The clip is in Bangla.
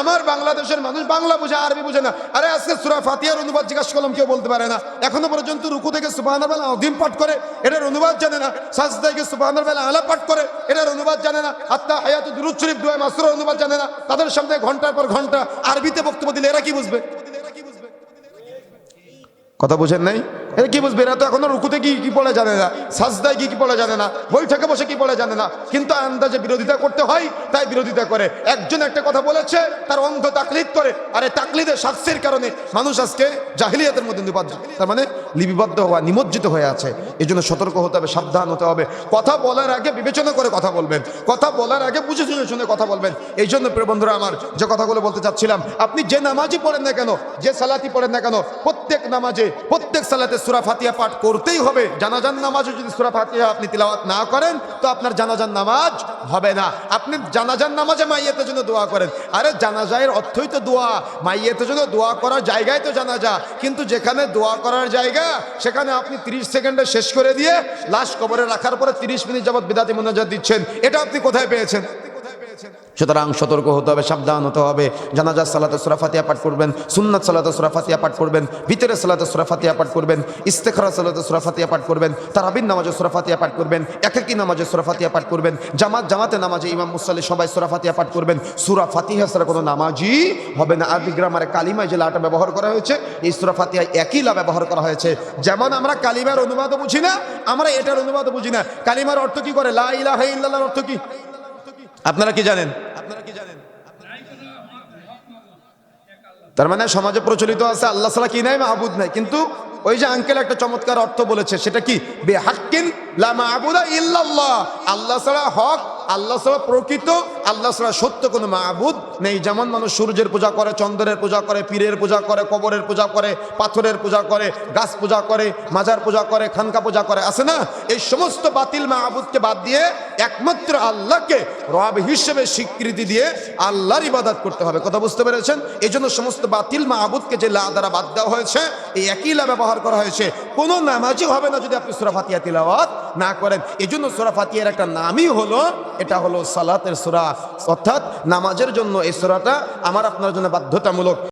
আমার বাংলাদেশের মানুষ বাংলা বোঝে, আরবি বুঝে না। আরে আজকে সুরা ফাতিয়ার অনুবাদ জিজ্ঞাসা করলাম, কেউ বলতে পারে না। এখনও পর্যন্ত রুকু থেকে সুবাহ বেলা অধীম পাঠ করে, এটার অনুবাদ জানে না। সাজ থেকে সুবাহ আলা পাঠ করে, এটার অনুবাদ জানে না। আত্মা হায়াত দুরুদ শরীফ দুয়া মাসুরের অনুবাদ জানে না। তাদের সামনে ঘণ্টার পর ঘণ্টা আরবিতে বক্তব্য দিলে এরা কি বুঝবে? কথা বুঝেন নাই? এরা কি বুঝবে? এরা তো এখনও রুকুতে কি কি পড়ে জানে না, সাজদায় কি কি পড়ে জানে না, বৈঠকে বসে কি পড়ে জানে না। কিন্তু আন্দাজে বিরোধিতা করতে হয়, তাই বিরোধিতা করে। একজন একটা কথা বলেছে, তার অন্ধ তাকলিদ করে। আরে তাকলিদের শাস্তির কারণে মানুষ আজকে জাহিলিয়াতের মধ্যে নিবদ্ধ তার মানে লিপিবদ্ধ হওয়া, নিমজ্জিত হয়ে আছে। এই জন্য সতর্ক হতে হবে, সাবধান হতে হবে। কথা বলার আগে বিবেচনা করে কথা বলবেন। কথা বলার আগে বুঝে শুনে শুনে কথা বলবেন। এই জন্য বন্ধুরা আমার, যে কথাগুলো বলতে চাচ্ছিলাম, আপনি যে নামাজই পড়েন না কেন, যে সালাতি পড়েন না কেন, প্রত্যেক নামাজে প্রত্যেক সালাতে সুরা ফাতিহা পাঠ করতেই হবে। জানাজান নামাজে যদি সুরা ফাতিহা আপনি তিলাওয়াত না করেন, তো আপনার জানাজান নামাজ হবে না। আপনি জানাজান নামাজে মাইয়াতের জন্য দোয়া করেন। আরে জানাজায়ের অর্থই তো দোয়া। মাইয়াতের জন্য দোয়া করার জায়গায় তো জানাজা। কিন্তু যেখানে দোয়া করার জায়গা, সেখানে আপনি 30 সেকেন্ডে শেষ করে দিয়ে লাশ কবরে রাখার পরে 30 মিনিট যাবত বিদাতি মোনাজাত দিচ্ছেন। এটা আপনি কোথায় পেয়েছেন? সুতরাং সতর্ক হতে হবে, সাবধান হতে হবে। জানাজার সালাতে, সুরা ফাতিহা পাঠ করবেন, সুন্নাত, সালাতে, সুরা ফাতিহা পাঠ করবেন, ভিতরে সালাতে, সুরা ফাতিহা পাঠ করবেন, ইস্তেখরা, সালাতে, সুরা ফাতিহা পাঠ করবেন তারাবিন নামাজে সুরা ফাতিহা পাঠ করবেন, একাকি নামাজে সুরা ফাতিহা পাঠ করবেন, জামাত, জামাতে নামাজে ইমাম মুসাল্লি সবাই সুরা ফাতিহা পাঠ করবেন। সুরা ফাতিহা ছাড়া কোনো নামাজই হবে না। আরবি গ্রামারে কালিমায় যে লাটা ব্যবহার করা হয়েছে, এই সুরা ফাতিহা একই লা ব্যবহার করা হয়েছে। যেমন আমরা কালিমার অনুবাদও বুঝি না, আমরা এটার অনুবাদও বুঝি না। কালিমার অর্থ কি করে? লা ইলাহা অর্থ কি? আপনারা কি জানেন? আপনারা কি জানেন? তার মানে সমাজে প্রচলিত আছে, আল্লাহ সালা কি নাই, মাহবুদ নাই। কিন্তু ওই যে আঙ্কেল একটা চমৎকার অর্থ বলেছে, সেটা কি? বেহাক্কিন লা আল্লাহ ছাড়া হক, আল্লাহ ছাড়া প্রকৃত, আল্লাহ ছাড়া সত্য কোনো মাহবুদ নেই। যেমন মানুষ সূর্যের পূজা করে, চন্দ্রের পূজা করে, পীরের পূজা করে, কবরের পূজা করে, পাথরের পূজা করে, গাছ পূজা করে, মাজার পূজা করে, খানকা পূজা করে, আছে না? এই সমস্ত বাতিল মাহবুদকে বাদ দিয়ে একমাত্র আল্লাহকে রব হিসেবে স্বীকৃতি দিয়ে আল্লাহর ইবাদত করতে হবে। কথা বুঝতে পেরেছেন? এই জন্য সমস্ত বাতিল মাহবুদকে যে লা দ্বারা বাদ দেওয়া হয়েছে, এই একই লা ব্যবহার করা হয়েছে। কোনো নামাজই হবে না যদি আপনি সুরা ফাতিহা তিলাওয়াত না করেন। এই জন্য সুরা ফাতিহার একটা নামই হলো, এটা হলো সালাতের সুরা। অর্থাৎ নামাজের জন্য এই সুরাটা আমার আপনার জন্য বাধ্যতামূলক।